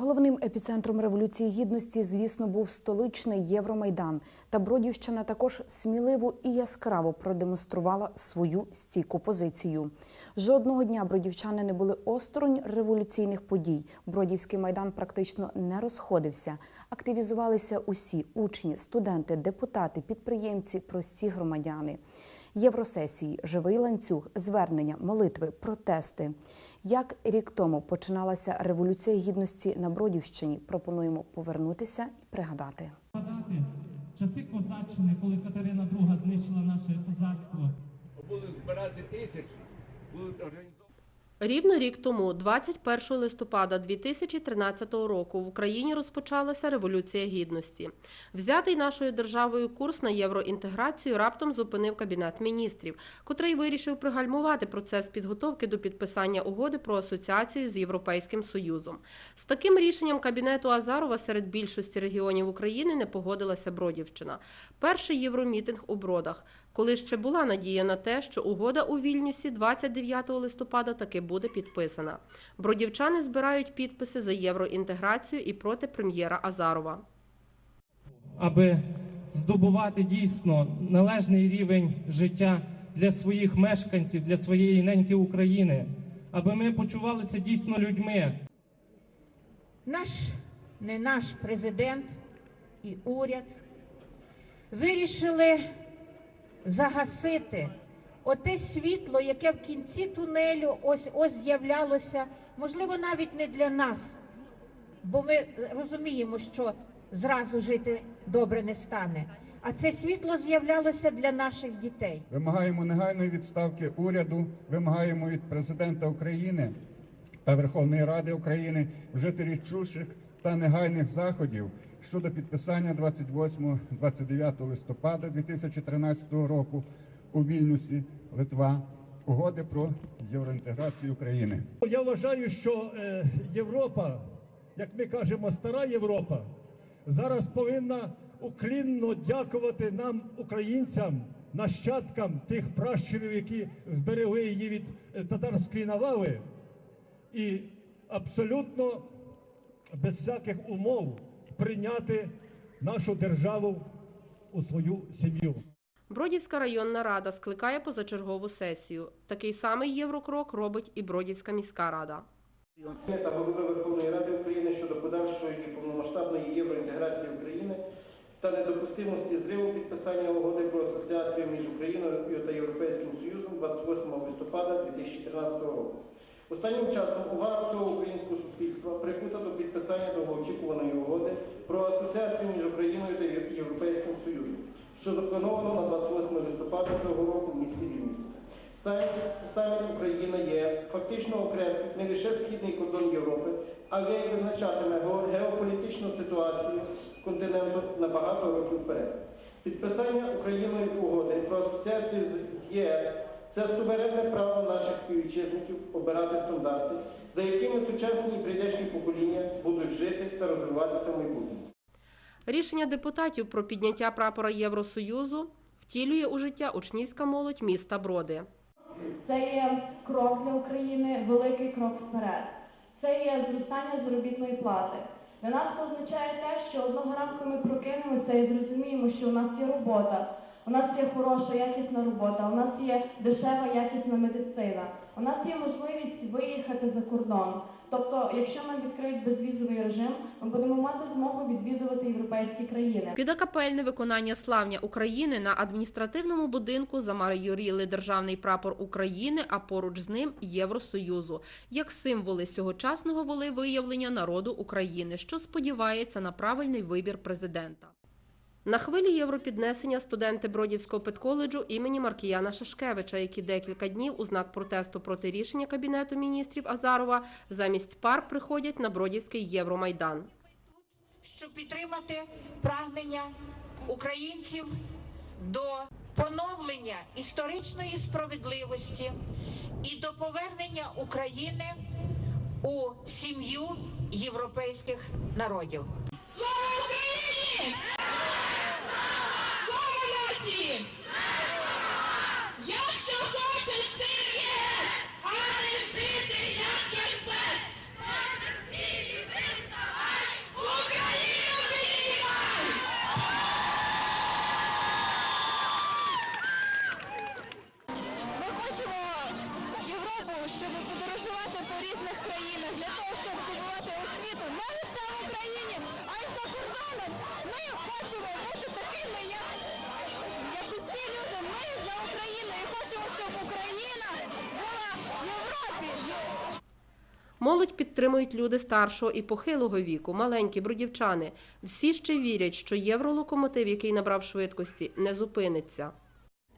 Головним епіцентром революції гідності, звісно, був столичний Євромайдан. Та Бродівщина також сміливо і яскраво продемонструвала свою стійку позицію. Жодного дня бродівчани не були осторонь революційних подій. Бродівський майдан практично не розходився. Активізувалися усі учні, студенти, депутати, підприємці, прості громадяни. Євросесії, живий ланцюг, звернення, молитви, протести. Як рік тому починалася революція гідності на Бродівщині, пропонуємо повернутися і пригадати. Часи козаччини, коли Катерина II знищила наше козацтво. були збирати тисячі, будуть організовувати. Рівно рік тому, 21 листопада 2013 року, в Україні розпочалася революція гідності. Взятий нашою державою курс на євроінтеграцію раптом зупинив кабінет міністрів, котрий вирішив пригальмувати процес підготовки до підписання угоди про асоціацію з Європейським Союзом. З таким рішенням кабінету Азарова серед більшості регіонів України не погодилася Бродівщина. Перший євромітинг у Бродах, коли ще була надія на те, що угода у Вільнюсі 29 листопада таки буде підписана. Бродівчани збирають підписи за євроінтеграцію і проти прем'єра Азарова. аби здобувати дійсно належний рівень життя для своїх мешканців, для своєї неньки України, аби ми почувалися дійсно людьми, наш не наш президент і уряд вирішили загасити оте світло, яке в кінці тунелю ось ось з'являлося, можливо, навіть не для нас, бо ми розуміємо, що зразу жити добре не стане. А це світло з'являлося для наших дітей. Вимагаємо негайної відставки уряду, вимагаємо від президента України та Верховної Ради України вжити рішучих та негайних заходів щодо підписання 28-29 листопада 2013 року у Вільнюсі, Литва, угоди про євроінтеграцію України. Я вважаю, що е, Європа, як ми кажемо, стара Європа, зараз повинна уклінно дякувати нам, українцям, нащадкам тих пращурів, які зберегли її від е, татарської навали, і абсолютно без всяких умов прийняти нашу державу у свою сім'ю. Бродівська районна рада скликає позачергову сесію. Такий самий єврокрок робить і Бродівська міська рада. та голови Верховної Ради України щодо подальшої і повномасштабної євроінтеграції України та недопустимості зриву підписання угоди про асоціацію між Україною та Європейським Союзом 28 листопада 2013 року. Останнім часом увага всього українського суспільства прикута до підписання довгоочікуваної угоди про асоціацію між Україною та Європейським Союзом, що заплановано на 28 листопада цього року в місті Вільнюсі. Саміт, саміт Україна ЄС фактично окреслить не лише східний кордон Європи, але й визначатиме геополітичну ситуацію континенту на багато років вперед. Підписання Україною угоди про асоціацію з- ЄС це суверенне право наших співвітчизників обирати стандарти, за якими сучасні і прийдешні покоління будуть жити та розвиватися в майбутньому. Рішення депутатів про підняття прапора Євросоюзу втілює у життя учнівська молодь міста Броди. Це є крок для України, великий крок вперед. Це є зростання заробітної плати. Для нас це означає те, що одного ранку ми прокинемося і зрозуміємо, що у нас є робота, у нас є хороша, якісна робота, у нас є дешева, якісна медицина, у нас є можливість виїхати за кордон. Тобто, якщо нам відкриють безвізовий режим, ми будемо мати змогу відвідувати європейські країни. Під акапельне виконання славня України на адміністративному будинку замайоріли державний прапор України, а поруч з ним Євросоюзу, як символи сьогочасного волевиявлення народу України, що сподівається на правильний вибір президента. На хвилі європіднесення студенти Бродівського педколеджу імені Маркіяна Шашкевича, які декілька днів у знак протесту проти рішення Кабінету міністрів Азарова замість пар приходять на Бродівський Євромайдан. щоб підтримати прагнення українців до поновлення історичної справедливості і до повернення України у сім'ю європейських народів. Слава Україні! Молодь підтримують люди старшого і похилого віку, маленькі бродівчани. Всі ще вірять, що євролокомотив, який набрав швидкості, не зупиниться.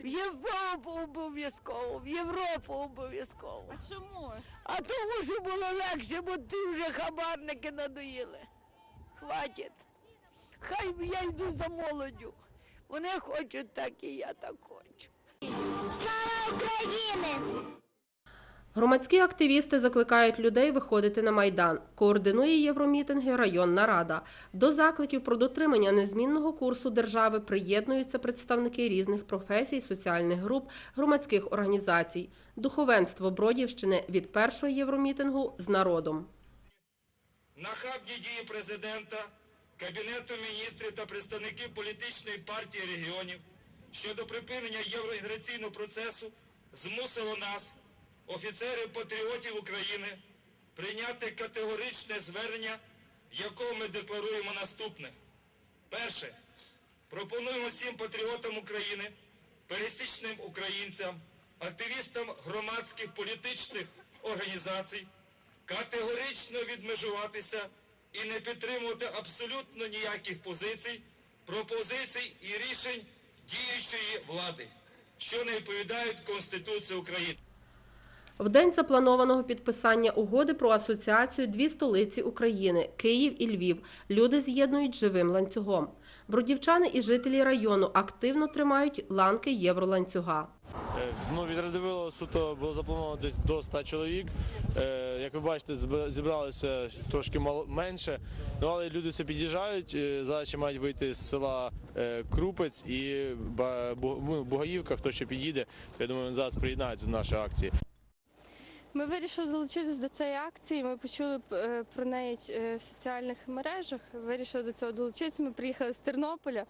В Європу обов'язково, в Європу обов'язково. А чому? А тому, що було легше, бо ти вже хабарники надоїли. Хватить. Хай я йду за молоддю. Вони хочуть так, і я так хочу. Слава Україні! Громадські активісти закликають людей виходити на майдан. Координує євромітинги районна рада. До закликів про дотримання незмінного курсу держави приєднуються представники різних професій, соціальних груп, громадських організацій. Духовенство Бродівщини від першого євромітингу з народом. Нахабні дії президента, Кабінету міністрів та представників політичної партії регіонів щодо припинення євроінтеграційного процесу змусило нас, офіцерів патріотів України, прийняти категоричне звернення, в якому ми декларуємо наступне. Перше. Пропонуємо всім патріотам України, пересічним українцям, активістам громадських політичних організацій категорично відмежуватися і не підтримувати абсолютно ніяких позицій, пропозицій і рішень діючої влади, що не відповідають Конституції України. В день запланованого підписання угоди про асоціацію дві столиці України Київ і Львів. Люди з'єднують живим ланцюгом. Бродівчани і жителі району активно тримають ланки євроланцюга. Е, Ну, від Радивилова суто було заплановано десь до 100 чоловік. Е, Як ви бачите, зібралося трошки менше. Ну, але люди все під'їжджають. Е, Зараз мають вийти з села Крупець і ну, Бугаївка, хто ще під'їде. Я думаю, він зараз приєднається до нашої акції. Ми вирішили долучитись до цієї акції. Ми почули е, про неї е, в соціальних мережах. Вирішили до цього долучитися. Ми приїхали з Тернополя.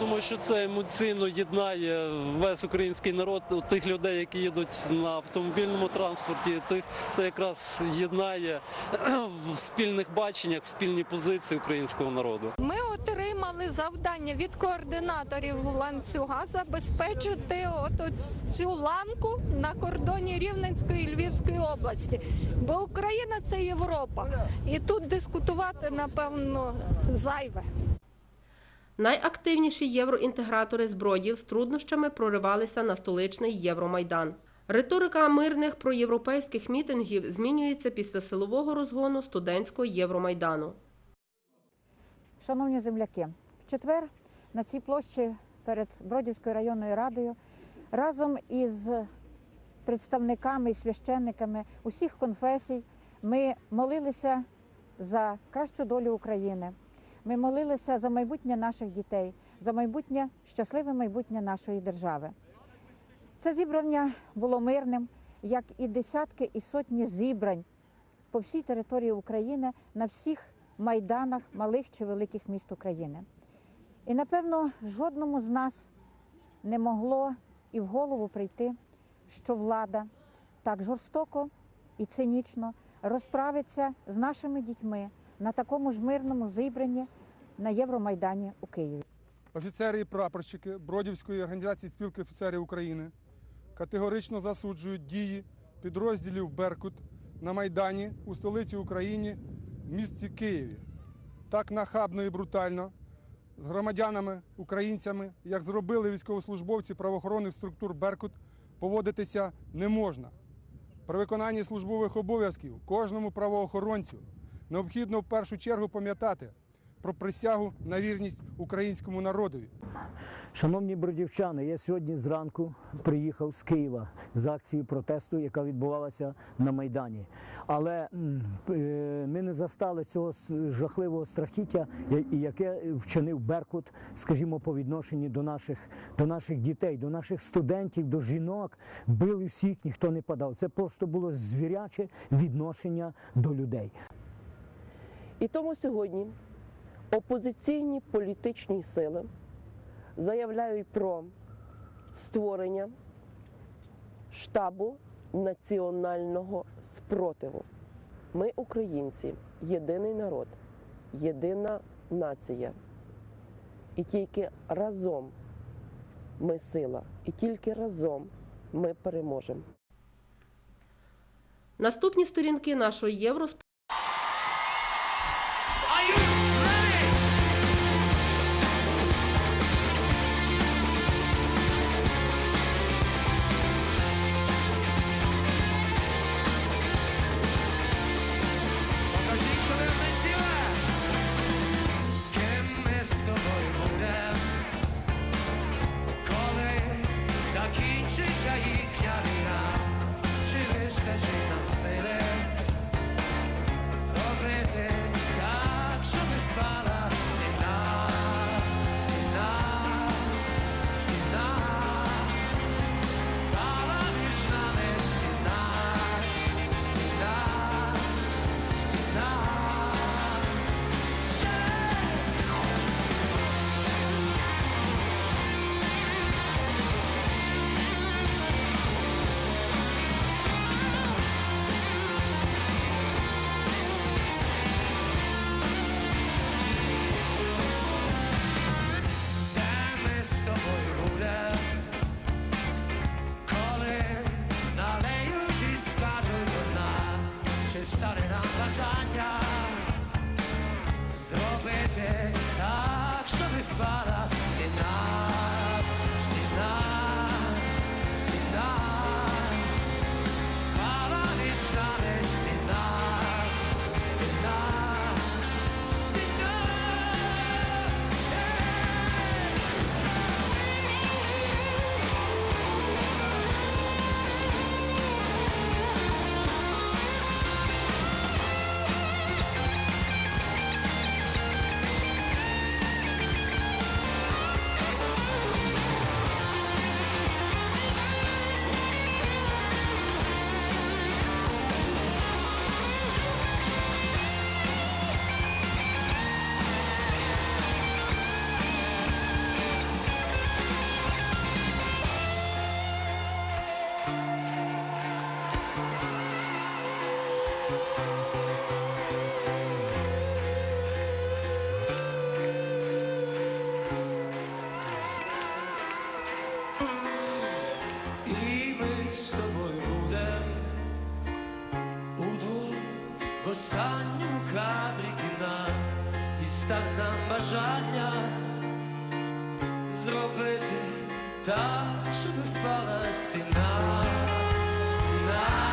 Думаю, що це емоційно єднає весь український народ, тих людей, які їдуть на автомобільному транспорті. Тих це якраз єднає в спільних баченнях, в спільній позиції українського народу. Ми отримали завдання від координаторів ланцюга забезпечити цю ланку на кордоні Рівненської і Львівської області. Бо Україна це Європа, і тут дискутувати напевно зайве. Найактивніші євроінтегратори з Бродів з труднощами проривалися на столичний Євромайдан. Риторика мирних проєвропейських мітингів змінюється після силового розгону студентського Євромайдану. Шановні земляки, в четвер на цій площі перед Бродівською районною радою разом із представниками і священниками усіх конфесій ми молилися за кращу долю України. Ми молилися за майбутнє наших дітей, за майбутнє щасливе майбутнє нашої держави. Це зібрання було мирним, як і десятки і сотні зібрань по всій території України на всіх майданах малих чи великих міст України. І напевно жодному з нас не могло і в голову прийти, що влада так жорстоко і цинічно розправиться з нашими дітьми на такому ж мирному зібранні на Євромайдані у Києві. Офіцери і прапорщики Бродівської організації спілки офіцерів України категорично засуджують дії підрозділів Беркут на Майдані у столиці України, в місті Києві. Так нахабно і брутально з громадянами, українцями, як зробили військовослужбовці правоохоронних структур Беркут, поводитися не можна. При виконанні службових обов'язків кожному правоохоронцю необхідно в першу чергу пам'ятати про присягу на вірність українському народові. Шановні бродівчани, я сьогодні зранку приїхав з Києва з акцією протесту, яка відбувалася на Майдані. Але е, ми не застали цього жахливого страхіття, яке вчинив Беркут, скажімо, по відношенню до наших, до наших дітей, до наших студентів, до жінок. Били всіх, ніхто не падав. Це просто було звіряче відношення до людей. І тому сьогодні опозиційні політичні сили заявляють про створення штабу національного спротиву. Ми, українці, єдиний народ, єдина нація. І тільки разом ми сила, і тільки разом ми переможемо. Наступні сторінки нашої євро в останньому кадрі кіна і стане нам бажання зробити так, щоб впала стіна, стіна.